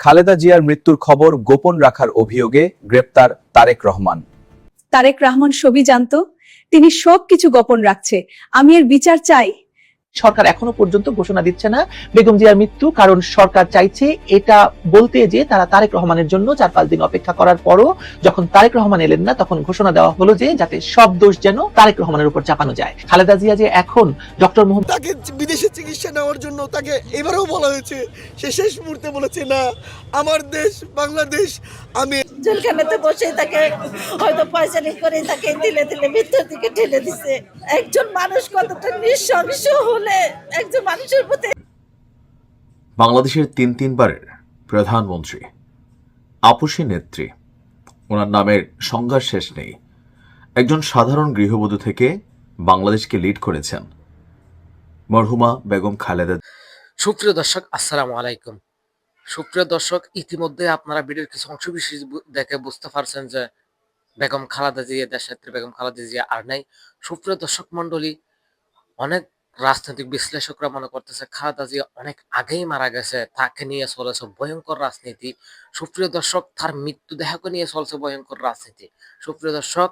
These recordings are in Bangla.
খালেদা জিয়ার মৃত্যুর খবর গোপন রাখার অভিযোগে গ্রেপ্তার তারেক রহমান। তারেক রহমান সবই জানতো, তিনি সবকিছু গোপন রাখছে। আমি এর বিচার চাই। সরকার এখনও পর্যন্ত ঘোষণা দিচ্ছে না। বেগম জিয়ার মৃত্যু কারণ সরকার চাইছে এটা বলতে যে তারা তারেক রহমানের জন্য চার পাঁচ দিন অপেক্ষা করার পরও যখন তারেক রহমান এলেন না তখন ঘোষণা দেওয়া হলো যে যাতে সব দোষ যেন তারেক রহমানের উপর চাপানো যায়। খালেদা জিয়া যে এখন ডক্টর মোহাম্মদ তাকে বিদেশে চিকিৎসা নেওয়ার জন্য তাকে এবারেও বলা হয়েছে। সে শেষ মুহূর্তে বলেছে না আমার দেশ বাংলাদেশ আমি জেলখানাতে বসে তাকে হয়তো পয়সানি করে তাকে দিলে দিলে মৃত্যুর দিকে ঠেলে দিছে। একজন মানুষ কতটা নৃশংস হলে একজন মানুষের প্রতি বাংলাদেশের তিন তিনবারের প্রধানমন্ত্রী আপসী নেত্রী ওনার নামের সংজ্ঞার শেষ নেই। একজন সাধারণ গৃহবধূ থেকে বাংলাদেশকে লিড করেছেন মরহুমা বেগম খালেদা। সুপ্রিয় দর্শক আসসালামু আলাইকুম। সুপ্রিয় দর্শক ইতিমধ্যে আপনারা ভিডিওর কিছু অংশ বিশেষ দেখে বুঝতে পারছেন যে বেগম খালেদা জিয়া দেশনেত্রী বেগম খালাদা জিয়া আর নাই। সুপ্রিয় দর্শক মন্ডলী অনেক রাজনৈতিক বিশ্লেষকরা মনে করতেছে, খালেদা জিয়া অনেক আগেই মারা গেছে, তাকে নিয়ে চলেছে ভয়ঙ্কর রাজনীতি। সুপ্রিয় দর্শক, তার মৃত্যু দেহকে নিয়ে চলছে ভয়ঙ্কর রাজনীতি। সুপ্রিয় দর্শক,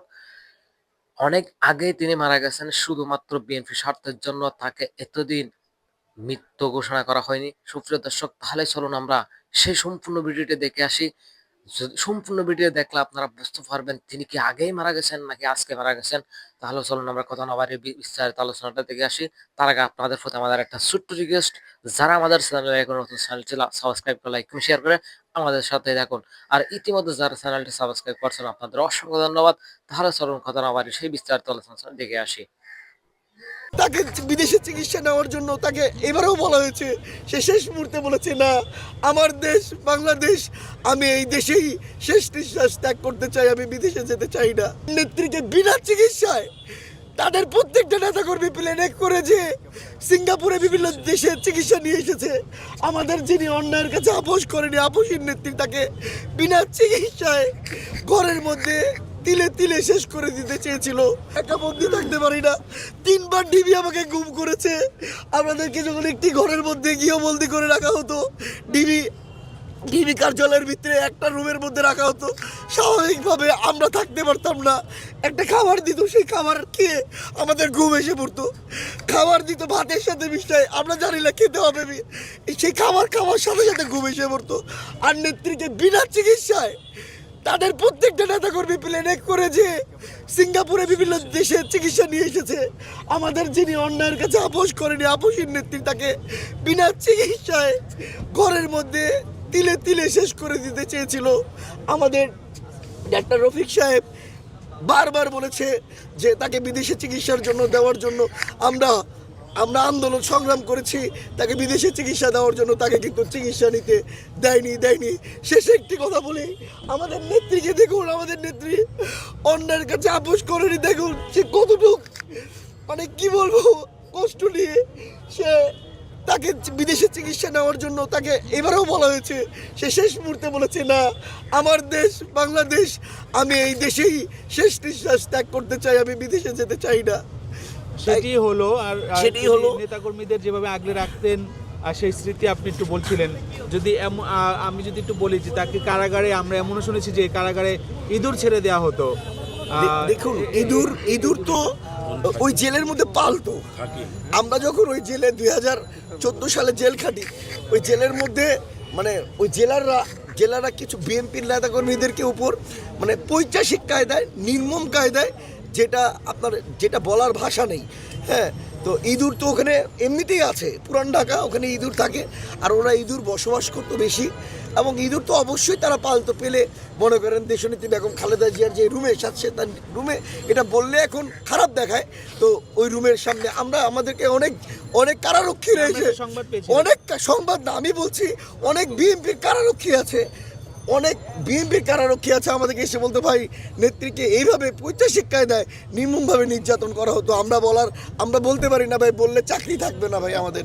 অনেক আগেই তিনি মারা গেছেন, শুধুমাত্র বিএনপি স্বার্থের জন্য তাকে এতদিন মৃত্যু ঘোষণা করা হয়নি। সুপ্রিয় দর্শক, তাহলে চলুন আমরা সেই সম্পূর্ণ ভিডিওটি দেখে আসি। সম্পূর্ণ ভিডিও দেখলে আপনারা বুঝতে পারবেন তিনি কি আগেই মারা গেছেন নাকি আজকে মারা গেছেন, তাহলে চলুন আমরা কথা না বাড়িয়ে বিস্তারিত আলোচনাটা দেখে আসি। তার আগে আপনাদের প্রতি আমাদের একটা ছোট্ট রিকোয়েস্ট যারা আমাদের চ্যানেলে এখন নতুন চ্যানেলটি সাবস্ক্রাইব করে লাইক শেয়ার করে আমাদের সাথে থাকুন। আর ইতিমধ্যে যারা চ্যানেলটি সাবস্ক্রাইব করছেন, আপনাদের অসংখ্য ধন্যবাদ। তাহলে চলুন কথা না বাড়িয়ে সেই বিস্তারিত আলোচনা দেখে আসি। তাকে বিদেশে চিকিৎসা নেওয়ার জন্য তাকে এবারেও বলা হয়েছে। সে শেষ মুহূর্তে বলেছে, না, আমার দেশ, বাংলাদেশ, আমি এই দেশেই শেষ নিঃশ্বাস ত্যাগ করতে চাই, আমি বিদেশে যেতে চাই না। নেত্রীকে বিনা চিকিৎসায় তাদের প্রত্যেকটা নেতাকর্মী প্লেনে করে যে সিঙ্গাপুরে বিভিন্ন দেশে চিকিৎসা নিয়ে এসেছে। আমাদের যিনি অন্যায়ের কাছে আপোষ করেনি আপোষের নেত্রী তাকে বিনা চিকিৎসায় ঘরের মধ্যে তিলে তিলে শেষ করে দিতে চেয়েছিল। একটা বন্দি থাকতে পারি না। তিনবার ডিবি আমাকে গুম করেছে। আমাদেরকে যখন একটি ঘরের মধ্যে গিয়েও বন্দি করে রাখা হতো, ডিবি ডিবি কার্যালয়ের ভিতরে একটা রুমের মধ্যে রাখা হতো। স্বাভাবিকভাবে আমরা থাকতে পারতাম না। একটা খাবার দিত, সেই খাবার খেয়ে আমাদের ঘুম এসে পড়তো। খাবার দিত ভাতের সাথে মিশাই আমরা জানি না খেতে হবে সেই খাবার খাওয়ার সাথে সাথে ঘুম এসে পড়তো। আর নেত্রীকে বিনা চিকিৎসায় তাদের প্রত্যেকটা নেতাকর্মী প্লেনে করে যে সিঙ্গাপুরে বিভিন্ন দেশে চিকিৎসা নিয়ে এসেছে। আমাদের যিনি অন্যায়ের কাছে আপোষ করেনি আপোষের নেত্রী তাকে বিনা চিকিৎসায় ঘরের মধ্যে তিলে তিলে শেষ করে দিতে চেয়েছিল। আমাদের ডাক্তার রফিক সাহেব বারবার বলেছে যে তাকে বিদেশে চিকিৎসার জন্য দেওয়ার জন্য আমরা আমরা আন্দোলন সংগ্রাম করেছি, তাকে বিদেশে চিকিৎসা দেওয়ার জন্য তাকে কিন্তু চিকিৎসা নিতে দেয়নি দেয়নি। শেষে একটি কথা বলি, আমাদের নেত্রীকে দেখুন, আমাদের নেত্রী অন্যের কাছে আপোষ করেনি, দেখুন সে কতটুক মানে কি বলব, কষ্ট নিয়ে সে তাকে বিদেশে চিকিৎসা নেওয়ার জন্য তাকে এবারেও বলা হয়েছে, সে শেষ মুহূর্তে বলেছে, না, আমার দেশ, বাংলাদেশ, আমি এই দেশেই শেষ নিঃশ্বাস ত্যাগ করতে চাই, আমি বিদেশে যেতে চাই না। সেটি হলো আর সেটি হলো। নেতাকর্মীদের যেভাবে আগলে রাখতেন আর সেই স্মৃতি আপনি একটু বলছিলেন। যদি এম- আমি যদি একটু বলি যে তাকে কারাগারে আমরা এমনও শুনেছি যে কারাগারে ইঁদুর ছেড়ে দেওয়া হতো। দেখুন ইঁদুর ইঁদুর তো ওই জেলের মধ্যে পালতো। আমরা যখন ওই জেলে দুই হাজার চোদ্দ সালে জেল খাটি ওই জেলের মধ্যে মানে ওই জেলাররা জেলারা কিছু বিএনপির নেতাকর্মীদেরকে উপর মানে পৈচাসিক কায়দায় নির্মম কায়দায় যেটা আপনার যেটা বলার ভাষা নেই হ্যাঁ তো ইঁদুর তো ওখানে এমনিতেই আছে পুরান ঢাকা ওখানে ইঁদুর থাকে আর ওরা ইঁদুর বসবাস করতো বেশি এবং ইঁদুর তো অবশ্যই তারা পালতো পেলে মনে করেন দেশনীতি বেগম খালেদা জিয়ার যে রুমে সাথে তার রুমে এটা বললে এখন খারাপ দেখায় তো ওই রুমের সামনে আমরা আমাদেরকে অনেক অনেক কারারক্ষী রয়েছে। অনেক সংবাদ না আমি বলছি অনেক বিএনপির কারারক্ষী আছে অনেক বিএনপির কারারক্ষী আছে আমাদেরকে এসে বলতে ভাই নেত্রীকে এইভাবে পৈচাসিক কায়দায় নির্মমভাবে নির্যাতন করা হতো। আমরা বলার আমরা বলতে পারি না ভাই বললে চাকরি থাকবে না ভাই আমাদের।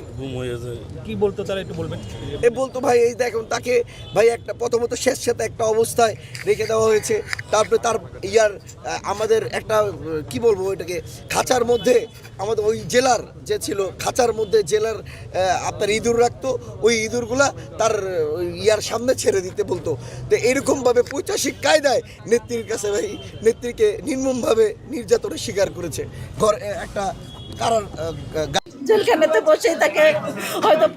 কি বলতো তারা একটু বলবেন? এ বলতো ভাই এই দেখুন তাকে ভাই একটা প্রথমত শেষ সাথে একটা অবস্থায় রেখে দেওয়া হয়েছে। তারপরে তার ইয়ার আমাদের একটা কি বলব ওইটাকে খাঁচার মধ্যে আমাদের ওই জেলার যে ছিল খাঁচার মধ্যে জেলার আপনার ইঁদুর রাখতো। ওই ইঁদুরগুলা তার ইয়ার সামনে ছেড়ে দিতে বলতো। তো এরকমভাবে পৈচাসিক কায়দায় নেত্রীর কাছে ভাই, নেত্রীকে নির্মমভাবে নির্যাতনের শিকার করেছে। ঘর একটা গা- জেলখানাতে বসে তাকে হয়তো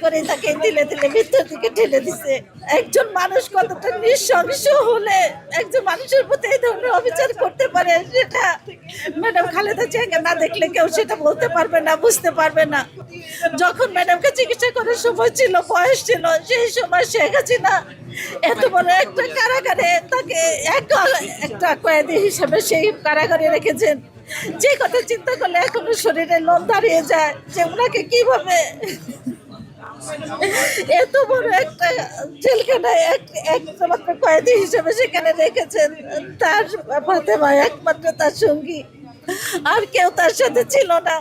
করে তাকে দিলে দিলে মৃত্যুর দিকে ঠেলে দিছে। একজন মানুষ কতটা নৃশংস হলে একজন মানুষের প্রতি এই ধরনের অবিচার করতে পারে সেটা ম্যাডাম খালেদা জিয়াকে না দেখলে কেউ সেটা বলতে পারবে না, বুঝতে পারবে না। যখন ম্যাডামকে চিকিৎসা করার সময় ছিল, বয়স ছিল, সেই সময় শেখ হাসিনা এত বড় একটা কারাগারে তাকে এক একটা কয়েদি হিসেবে সেই কারাগারে রেখেছেন। যে কথা চিন্তা করলে এখনও শরীরে লোম দাঁড়িয়ে যায় যে ওনাকে কীভাবে এত বড় একটা জেলখানায় এক একমাত্র কয়েদি হিসেবে সেখানে রেখেছেন। তার ফাতেমা একমাত্র তার সঙ্গী। আর কেউ তার সাথে ছিল না।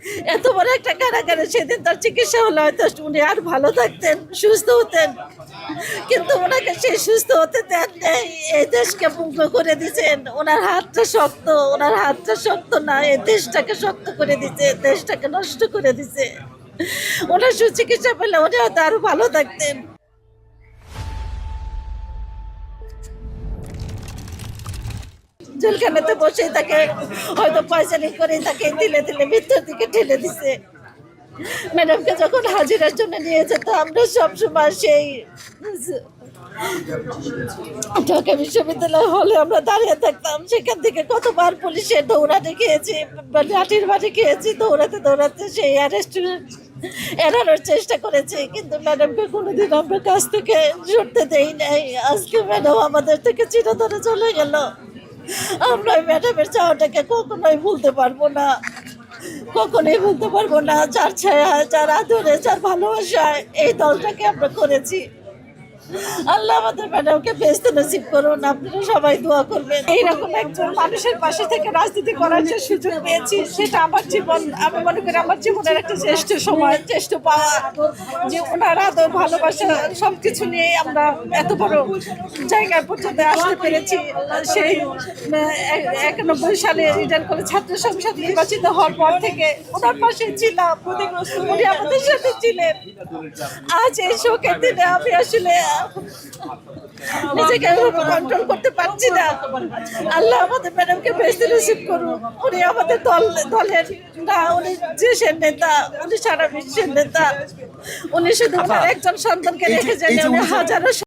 এত বড় একটা কারাগারে সেদিন তার চিকিৎসা হলে, হয়তো উনি আর ভালো থাকতেন, সুস্থ হতেন। কিন্তু ওনাকে সেই সুস্থ হতে দেন এই দেশকে মুগ্ধ করে দিয়েছেন। ওনার হাতটা শক্ত, ওনার হাতটা শক্ত না, এই দেশটাকে শক্ত করে দিছে দেশটাকে নষ্ট করে দিছে ওনার সুচিকিৎসা পেলে উনি হয়তো আরও ভালো থাকতেন। জেলখানাতে বসে তাকে হয়তো পয়সারি করে তাকে দিলে দিলে মৃত্যুর দিকে ঠেলে দিছে। ম্যাডামকে যখন হাজিরার জন্য নিয়ে যেত, আমরা সবসময় সেই ঢাকা বিশ্ববিদ্যালয় হলে আমরা দাঁড়িয়ে থাকতাম, সেখান থেকে কতবার পুলিশের দৌড়াতে খেয়েছি লাঠির বাড়ি খেয়েছি দৌড়াতে দৌড়াতে সেই অ্যারেস্ট এড়ানোর চেষ্টা করেছি, কিন্তু ম্যাডামকে কোনোদিন আমরা কাছ থেকে সরতে দেই নাই। আজকে ম্যাডাম আমাদের থেকে চিরতরে চলে গেল। আমরা ম্যাডামের চাওয়াটাকে কখনোই ভুলতে পারব না। কখনোই ভুলতে পারব না। যার ছায়া, যার আদরে, যার ভালোবাসায় এই দলটাকে আমরা করেছি। আল্লাহ আমাদের ম্যাডামকে বেস্ত নসিব করুন, আপনারা সবাই দোয়া করবেন। এইরকম একজন মানুষের পাশে থেকে রাজনীতি করার যে সুযোগ পেয়েছি, সেটা আমার জীবন, আমি মনে করি আমার জীবনের একটা শ্রেষ্ঠ সময়, শ্রেষ্ঠ পাওয়া। যে ওনার আদর, ভালোবাসা, সবকিছু নিয়ে আমরা এত বড় জায়গায় পর্যন্ত আসতে পেরেছি। সেই এক- একানব্বই সালে রিটার্ন করে ছাত্র সংসদ নির্বাচিত হওয়ার পর থেকে ওনার পাশে ছিলাম উনি আমাদের সাথে ছিলেন। আজ এই শোকের দিনে আমি আসলে নিজেকে কন্ট্রোল করতে পারছি না। আল্লাহ আমাদের ম্যাডামকে বেশি রিসিভ করুন উনি আমাদের দল দলের না উনি দেশের নেতা উনি সারা বিশ্বের নেতা। উনি শুধু একজন সন্তানকে রেখে যান উনি হাজারো